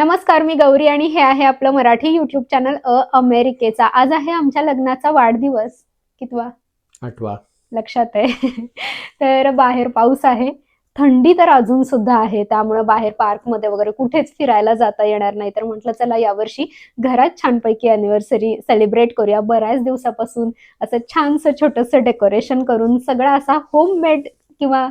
नमस्कार मी गौरी आणि हे आहे आपलं मराठी युट्यूब चॅनल अ अमेरिकेचा. आज आहे आमच्या लग्नाचा वाढदिवस. कितवा? आठवा. लक्षात आहे. तर बाहेर पाऊस आहे. थंडी तर अजून सुद्धा आहे. त्यामुळे बाहेर पार्कमध्ये वगैरे कुठेच फिरायला जाता येणार नाही. तर म्हटलं चला यावर्षी घरात छानपैकी अॅनिव्हर्सरी सेलिब्रेट करूया. बऱ्याच दिवसापासून असं छानसं छोटंसं डेकोरेशन करून सगळा असा होममेड किंवा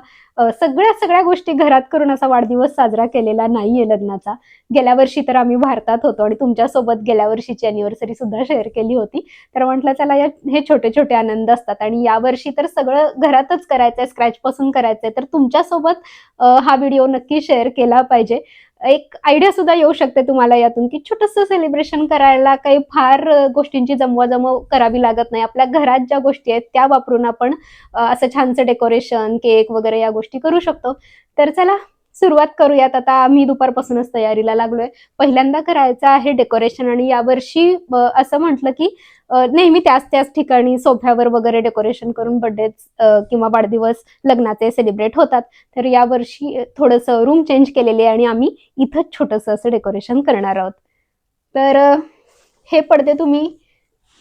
सगळ्या सगळ्या गोष्टी घरात करून असा वाढदिवस साजरा केलेला नाहीये लग्नाचा. गेल्या वर्षी तर आम्ही भारतात होतो आणि तुमच्यासोबत गेल्या वर्षीची अॅनिव्हर्सरी सुद्धा शेअर केली होती. तर म्हटलं चला या हे छोटे छोटे आनंद असतात आणि यावर्षी तर सगळं घरातच करायचंय स्क्रॅच पासून करायचंय. तर तुमच्यासोबत हा व्हिडिओ नक्की शेअर केला पाहिजे. एक आयडिया सुद्धा येऊ शकते तुम्हाला यातून की छोटस सेलिब्रेशन करायला काही फार गोष्टींची जमवाजमव करावी लागत नाही. आपल्या घरात ज्या गोष्टी आहेत त्या वापरून आपण असं छानसं डेकोरेशन केक वगैरे या गोष्टी करू शकतो. तर चला सुरुवात करूयात. आता आम्ही दुपारपासूनच तयारीला लागलोय. पहिल्यांदा करायचं आहे डेकोरेशन आणि यावर्षी असं म्हटलं की नेहमी त्याच त्याच ठिकाणी सोफ्यावर वगैरे डेकोरेशन करून बर्थडे किंवा वाढदिवस लग्नाचे सेलिब्रेट होतात. तर यावर्षी थोडंसं रूम चेंज केलेली आहे आणि आम्ही इथंच छोटंसं असं डेकोरेशन करणार आहोत. तर हे पडदे तुम्ही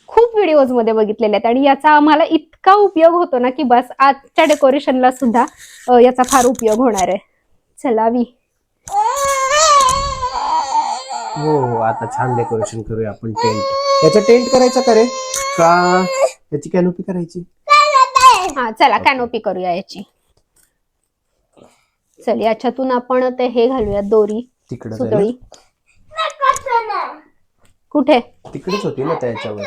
खूप व्हिडिओजमध्ये बघितलेले आहेत आणि याचा आम्हाला इतका उपयोग होतो ना की बस आजच्या डेकोरेशनला सुद्धा याचा फार उपयोग होणार आहे. चलावी हो हो आता छान डेकोरेशन करूया आपण टेंट याचं टेंट करायचं का रे? का? याची कॅनोपी करायची? हा चला कॅनोपी करूया याची. चल याच्यातून आपण ते हे घालूया दोरी. तिकडं सुतळी. कुठे? तिकडेच होती ना त्याच्यावर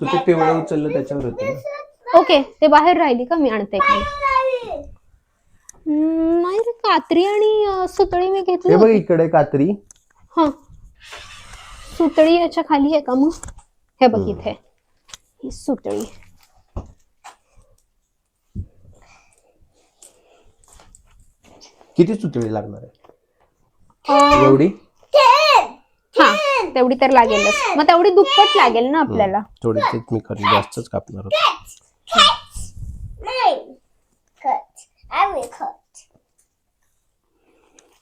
तू ते पिवळं उचललं त्याच्यावर होते ना. ओके ते बाहेर राहिली का? मी आणते. हम्म, नाही रे कात्री आणि अ, सुतळी मी घेतली हे बघ होती. इकडे कात्री. हा. सुतळी याच्या खाली आहे का मग? हे बघ. इथे. ही सुतळी. किती सुतळी लागणार आहे? अ, एवढी? हा तेवढी तर लागेलच. मग तेवढी दुप्पट लागेल ना आपल्याला? थोडीच मी करून जास्तच कापणार होतो हे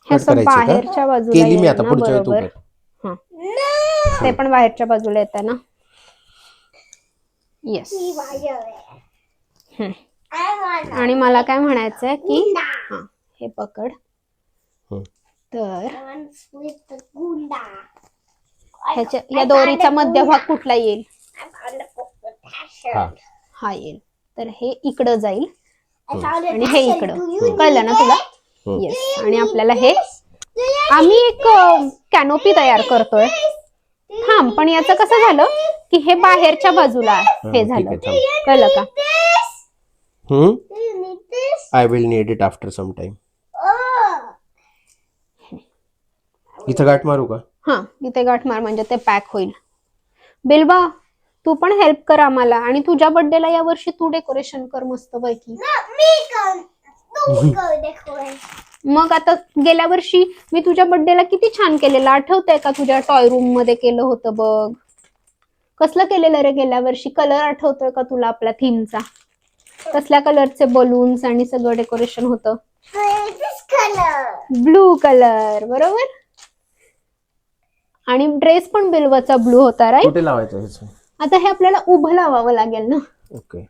कट करायची का? बाहेरच्या बाजूला केली मी आता ना पुढच्या वेळी तू कर हा. ते पण बाहेरच्या बाजूला येत ना? येस आणि मला काय म्हणायचंय की हा हे पकड. तर ह्याच्या या दोरीचा मध्यभाग कुठला येईल? हा. हा येईल. तर हे इकडं जाईल. आणि हे इकडं. कळलं ना तुला. येस आणि आपल्याला हे आम्ही एक कॅनोपी तयार करतोय. थांब पण याचं कसं झालं की हे बाहेरच्या बाजूला हा, हे झालं. कळलं का? हम्म? I will need it after some time इथं गाठ मारू का? हा इथे गाठ मार म्हणजे ते पॅक होईल. बिलबा तू पण हेल्प कर आम्हाला. आणि तुझ्या बर्थडेला या वर्षी तू डेकोरेशन कर मस्त पैकी. मग आता गेल्या वर्षी मी तुझ्या बर्थडेला किती छान केलेलं? आठवतंय का तुझ्या टॉय रूममध्ये केलं होतं बघ. कसलं केलेलं रे गेल्या वर्षी? कलर आठवतोय का तुला आपल्या थीमचा कसल्या कलरचे बलून्स आणि सगळं डेकोरेशन होतं? ब्लू कलर बरोबर? आणि ड्रेस पण बिल्वाचा ब्लू होता राईट कुठे लावायचं ह्याचं आता हे आपल्याला उभं लावावं लागेल ना? ओके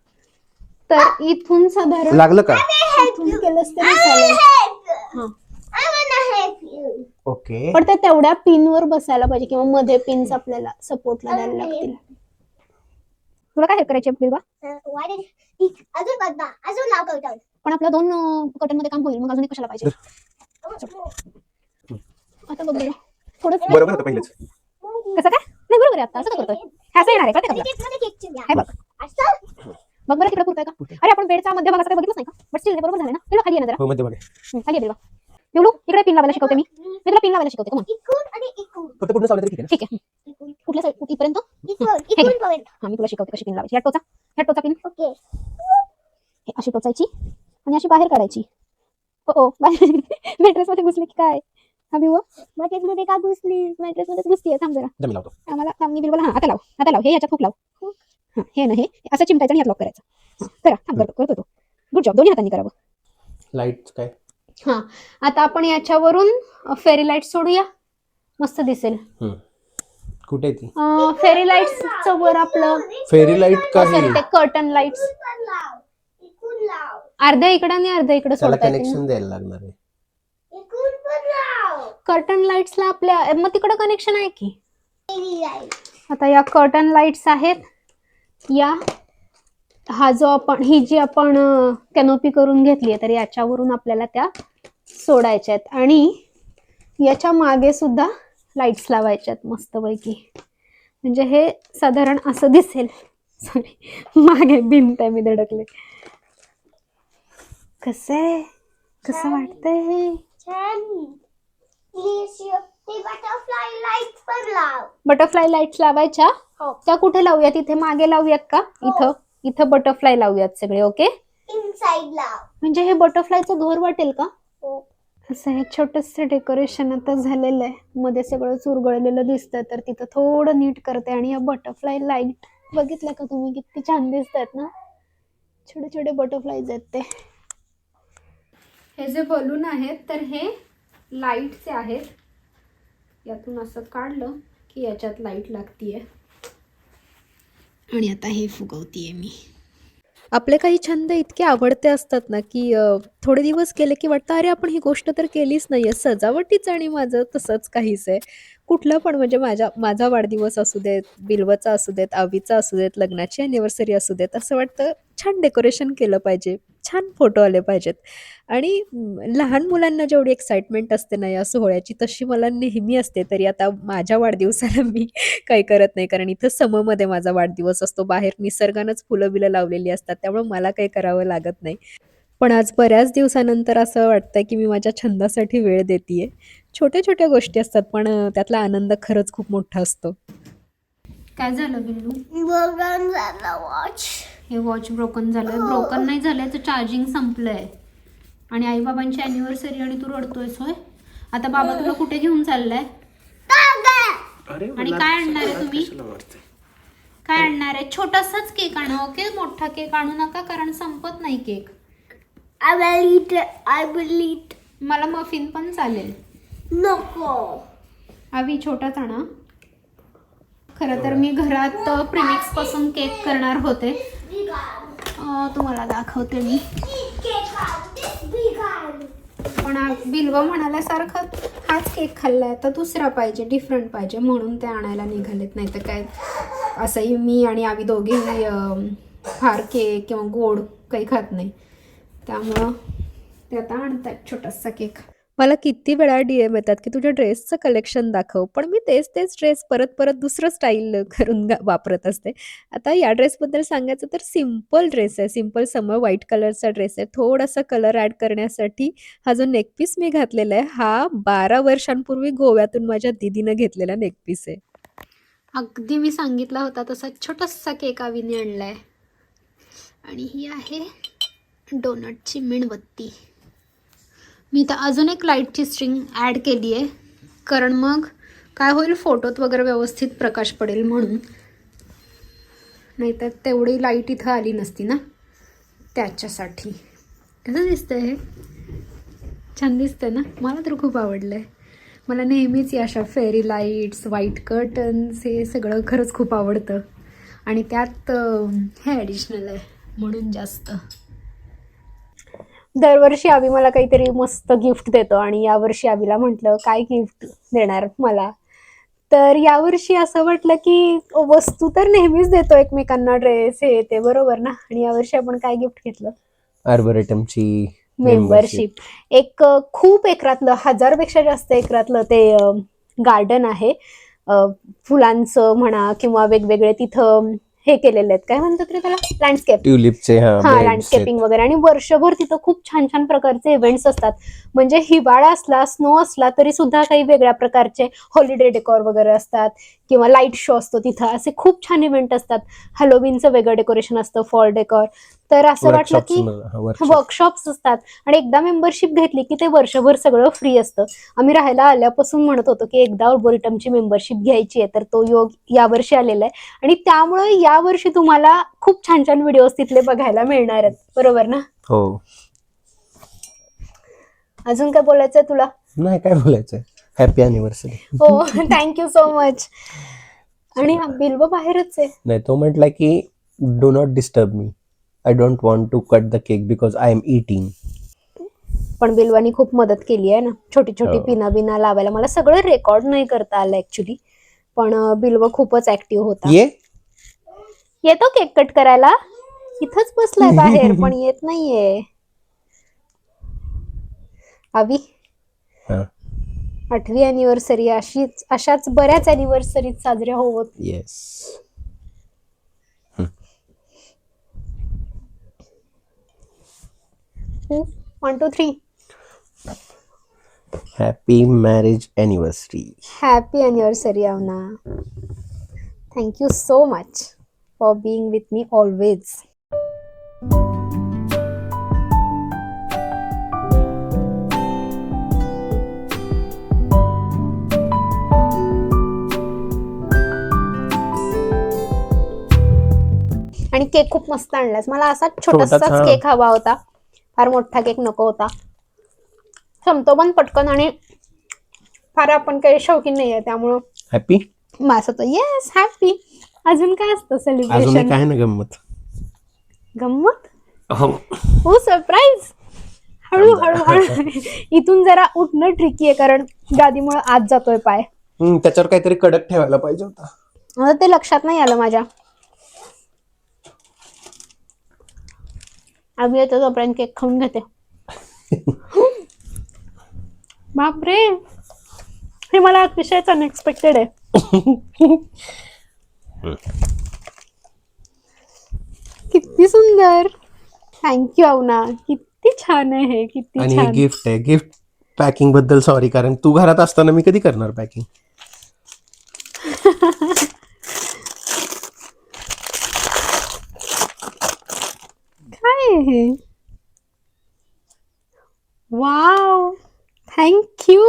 तर इथून साधारण लागलं का? इथून केलंच तरी चालेल हा. ओके. पण ते तेवढ्या पिनवर बसायला पाहिजे किंवा मध्ये पिन्स आपल्याला सपोर्टला द्यायला लागतील. तुला काय करायचे बिल्वा अजून बघ ना अजून कवटन पण आपलं दोन कटनमध्ये काम होईल मग अजून एक कशाला पाहिजे? आता बघ बरं. थोडं बरोबर होतं पहिलेच. कसं काय? नाही बरोबर आहे आता असं का करतोय. असं येणार आहे का ते चिवडा हे बघ. असं बघ बरं तिकडे पुरतोय का? अरे आपण बेडचा मध्य भाग असं काही बघितलंच नाही का? बट स्टील बरोबर झालं ना? तुला खाली ये ना जरा हो मध्ये बघा खाली ये बिल्वा पिवलू इकडे पिन लावायला शिकवते मी. मी तुला पिन लावायला शिकवते कमन फक्त पूर्ण तरी ठीक आहे ठीक आहे. इकून. कुठल्या साईड हे मी तुला शिकवते कशी पिन लावायची. ह्या टोचा. ह्या टोचा पिन ओके. हे अशी टोचायची आणि अशी बाहेर काढायची. ओ ओ बाहेर मॅट्रेस मध्ये घुसली की काय? हा बिवा मॅट्रेस मध्ये का घुसली मॅट्रेस मध्ये घुसतीये थांब जरा. दमी लावतो. आम्हाला थांब मी बिलबुल हा आता लाव. आता लाव. हे याच्यात खूप लाव. हा हे ना हे. असं चिमटायचं आणि यात लॉक करायचं. हा, करा. थांब करतो करतो तो. गुड जॉब दोन्ही हातांनी करावं. लाइट काय? हा. आता आपण याच्यावरून फेरी लाइट सोडूया. मस्त दिसेल. कुठे ती? फेरी लाईट्स वर आपलं फेरी लाइट काही ते कर्टन लाईट्स अर्ध्या इकडं आणि अर्ध्या इकडं त्याला सोडता येतील कनेक्शन द्यायला लागणार आहे. कर्टन लाईट्सला आपल्या मग तिकडं कनेक्शन आहे की. आता या कर्टन लाईट्स आहेत. या. हा जो आपण ही जी आपण कॅनोपी करून घेतली आहे तर याच्यावरून आपल्याला त्या सोडायच्या आहेत. आणि याच्या मागे सुद्धा लाईट्स लावायच्या आहेत मस्तपैकी. म्हणजे हे साधारण असं दिसेल. सॉरी मागे भिंत आहे मी धडकले. कसं आहे कसं वाटतंय हे ते lights पण लाव. बटरफ्लाय लाईट्स लावायच्या? हो. त्या कुठे लावूयात? इथे मागे लावूयात का? इथं. इथं बटरफ्लाय लावूयात सगळे ओके इनसाइड लाव. म्हणजे हे बटरफ्लायचं घर वाटेल का? हो. असं हे छोटस डेकोरेशन आता झालेलं आहे. मध्ये सगळं चुरगळलेलं दिसतं तर तिथं थोडं नीट करते. आणि या बटरफ्लाय लाइट बघितलं का तुम्ही? किती छान दिसत आहेत ना? छोटे छोटे बटरफ्लायज आहेत ते. हे जे बलून आहेत तर हे लाईटचे आहेत. यातून असं काढलं की याच्यात लाइट लागतीये. आणि आता हे फुगवतीये मी. आपले काही छंद इतके आवडते असतात ना की थोडे दिवस गेले की वाटतं अरे आपण ही गोष्ट तर केलीच नाहीये. सजावटीच आणि माझं तसंच काहीच आहे. कुठलं पण म्हणजे माझ्या माझा वाढदिवस असू देत बिलवचा असू देत आवीचा असू देत लग्नाची अॅनिव्हर्सरी असू देत असं वाटतं छान डेकोरेशन केलं पाहिजे. छान फोटो आले पाहिजेत. आणि लहान मुलांना जेवढी एक्साइटमेंट असते ना या सोहळ्याची तशी मला नेहमी असते. तरी आता माझ्या वाढदिवसाला मी काही करत नाही. कारण इथं सममध्ये माझा वाढदिवस असतो. बाहेर निसर्गानंच फुलं बिलं लावलेली असतात. त्यामुळे मला काही करावं लागत नाही. पण आज बऱ्याच दिवसानंतर असं वाटतंय की मी माझ्या छंदासाठी वेळ देते छोट्या छोट्या गोष्टी असतात पण त्यातला आनंद खरंच खूप मोठा असतो. काय झालं बिल्लू? बघून झाला वॉच हे वॉच ब्रोकन झालंय. ब्रोकन नाही झालंय तर चार्जिंग संपलंय. आणि आईबाबांची अॅनिव्हर्सरी आणि तू रडतोयस होय? आता बाबा तुला कुठे घेऊन चाललाय? अरे आणि काय आणणार आहे तुम्ही? काय आणणार आहे? छोटासाच केक आणा ओके? मोठा केक आणू नका कारण संपत नाही केक. मला मफिन पण चालेल. नको. आवी छोटाच आणा. खरं तर मी घरात प्रिमिक्सपासून केक करणार होते. तुम्हाला दाखवते मी. पण आ- बिल्व म्हणाल्यासारखं हाच केक खाल्लाय तर दुसरा पाहिजे डिफरंट पाहिजे म्हणून ते आणायला निघालेत. नाही तर काय असंही मी आणि आम्ही दोघेही फार केक किंवा गोड काही खात नाही. त्यामुळं ते आता आणतात छोटासा केक. मला किती वेळा डी एम येतात की तुझ्या ड्रेसचं कलेक्शन दाखव. पण मी तेच तेच ड्रेस परत परत दुसरं स्टाईल करून वापरत असते. आता या ड्रेसबद्दल सांगायचं तर सिंपल ड्रेस आहे. सिंपल समर व्हाईट कलरचा ड्रेस आहे. थोडासा कलर ॲड करण्यासाठी हा जो नेकपीस मी घातलेला आहे हा बारा वर्षांपूर्वी गोव्यातून माझ्या दिदीनं घेतलेला नेकपीस आहे. अगदी मी सांगितला होता तसा छोटासा केक आवीने आणलाय. आणि ही आहे डोनटची मेणबत्ती. मी तर अजून एक लाईटची स्ट्रिंग ॲड केली आहे. कारण मग काय होईल? फोटोत वगैरे व्यवस्थित प्रकाश पडेल म्हणून. नाहीतर तेवढी लाइट इथं आली नसती ना? त्याच्यासाठी. कसं दिसतंय हे? छान दिसतंय ना? मला तर खूप आवडलं आहे मला नेहमीच या अशा फेरी लाईट्स व्हाईट कर्टन्स हे सगळं खरंच खूप आवडतं. आणि त्यात हे ॲडिशनल आहे. म्हणून जास्त. दरवर्षी आम्ही मला काहीतरी मस्त गिफ्ट देतो आणि यावर्षी आम्हीला म्हटलं काय गिफ्ट देणार मला? तर यावर्षी असं वाटलं की वस्तू तर नेहमीच देतो एकमेकांना ड्रेस हे ते बरोबर ना? आणि यावर्षी आपण काय गिफ्ट घेतलं? आर्बोरेटमची मेंबरशिप एक खूप एकरातलं हजारपेक्षा जास्त एकरातलं ते गार्डन आहे. फुलांचं म्हणा किंवा वेगवेगळे तिथं हे केलेले आहेत. काय म्हणतात रे त्याला? लँडस्केप ट्युलिपचे हा. लँडस्केपिंग वगैरे. आणि वर्षभर तिथं खूप छान छान प्रकारचे इव्हेंट्स असतात. म्हणजे हिवाळा असला स्नो असला तरी सुद्धा काही वेगळ्या प्रकारचे हॉलिडे डेकॉर वगैरे असतात. किंवा लाइट शो असतो तिथं. असे खूप छान इव्हेंट असतात. हॅलोविनचं वेगळं डेकोरेशन असतं फॉल डेकॉर तर असं वाटलं की. वर्कशॉप्स असतात. आणि एकदा मेंबरशिप घेतली की ते वर्षभर सगळं फ्री असतं. आम्ही राहायला आल्यापासून म्हणत होतो की एकदा ऑर्बोरिटमची मेंबरशिप घ्यायची आहे तर तो योग यावर्षी आलेला आहे. आणि त्यामुळे यावर्षी तुम्हाला खूप छान छान व्हिडिओज तिथले बघायला मिळणार आहेत. बरोबर ना? हो. अजून काय बोलायचंय तुला? नाही काय बोलायचंय? हॅपी अॅनिव्हर्सरी हो थँक्यू सो मच आणि बिल्व बाहेरच आहे. नाही तो म्हटला की do not disturb me I don't want to cut the cake because I am eating पण बिल्वानी खूप मदत केली आहे ना. छोटी छोटी हो. पिना बिना लावायला. मला सगळं रेकॉर्ड नाही करता आलं ऍक्च्युली पण बिल्व खूपच ऍक्टिव्ह होता. ये. येतो केक कट करायला? इथंच बसलाय बाहेर पण येत नाहीये. हा. आठवी अॅनिव्हर्सरी अशीच अशाच बऱ्याच अॅनिव्हर्सरी साजऱ्या होत. Yes one two three happy marriage anniversary happy anniversary अवना thank you so much for being with me always cake खूप मस्त आणलास. मला असा छोटासाच हा. केक हवा होता. फार मोठा केक नको होता. संपतो पण पटकन आणि फार आपण काही शौकीन नाहीये त्यामुळं. हॅपी मास होतो येस हॅपी अजून काय असतं अजून सेलिब्रेशन आहे ना गंमत. गंमत? हो. हो सरप्राईज हळू हळू हळू. इथून जरा उठणं ट्रिकी आहे कारण गादीमुळे आत जातोय पाय. हम्म, त्याच्यावर काहीतरी कडक ठेवायला पाहिजे होता. मला ते लक्षात नाही आलं माझ्या. आम्ही येतो तोपर्यंत केक खाऊन घेते. बापरे. हे मला अतिशयच अनएक्सपेक्टेड आहे. किती सुंदर. Thank you Avana. किती छान आहे हे किती आणि हे छान. गिफ्ट आहे. गिफ्ट पॅकिंगबद्दल सॉरी कारण तू घरात असताना मी कधी करणार पॅकिंग काय आहे वाव थँक्यू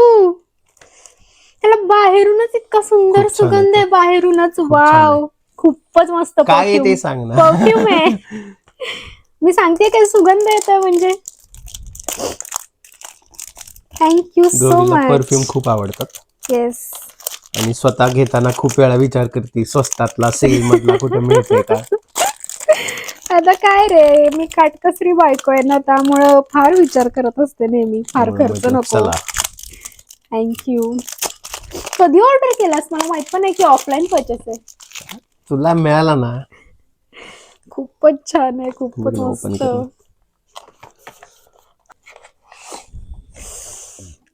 त्याला बाहेरूनच इतका सुंदर खूप छान सुगंध आहे बाहेरूनच. छान वाव खूपच मस्त काय आहे ते सांग ना. परफ्यूम आहे. मी सांगते काय सुगंध येतोय म्हणजे. थँक्यू सो गौरीला मच परफ्यूम खूप आवडतात. येस आणि स्वतः घेताना खूप वेळा विचार करते स्वस्तातला सेल मधला कुठे मिळतोय का? आता काय रे मी काटकसरी बायको आहे ना त्यामुळं फार विचार करत असते नेहमी. फार खर्च नको. चला. थँक्यू कधी ऑर्डर केलास? मला माहीत पण आहे की ऑफलाईन परचेस आहे. तुला मिळाला ना? खूपच छान आहे खूपच open मस्त. करून.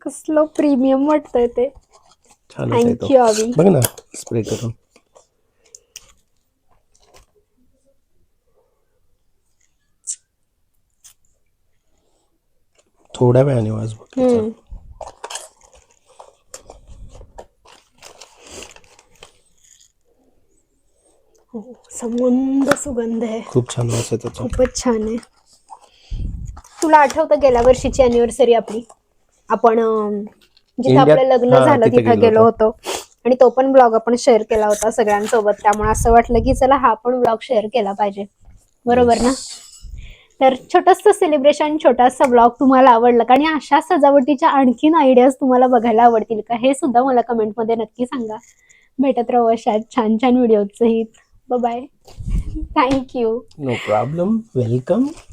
कसलं प्रीमियम वाटतंय ते. छान थँक्यू अवी बघ ना स्प्रे करून. थोड्या वेळाने वाज बघ त्याचा. हम्म. हो, समंद सुगंध आहे. खूप छान वास आहे त्याचा. खूपच छान आहे. तुला आठवतं गेल्या वर्षीची अॅनिव्हर्सरी आपली? आपण अं, जिथे इंडियात- आपलं लग्न हा, झालं तिथे तिथे गेलो गेलो होतो. आणि तो पण ब्लॉग आपण शेअर केला होता सगळ्यांसोबत. त्यामुळे असं वाटलं की चला हा पण ब्लॉग शेअर केला पाहिजे. बरोबर ना? तर छोटंसं सेलिब्रेशन छोटासा ब्लॉग तुम्हाला आवडला का? आणि अशा सजावटीच्या आणखीन आयडियाज तुम्हाला बघायला आवडतील का? हे सुद्धा मला कमेंटमध्ये नक्की सांगा. भेटत राहू अशा छान छान व्हिडिओ सहित. Bye thank you no problem welcome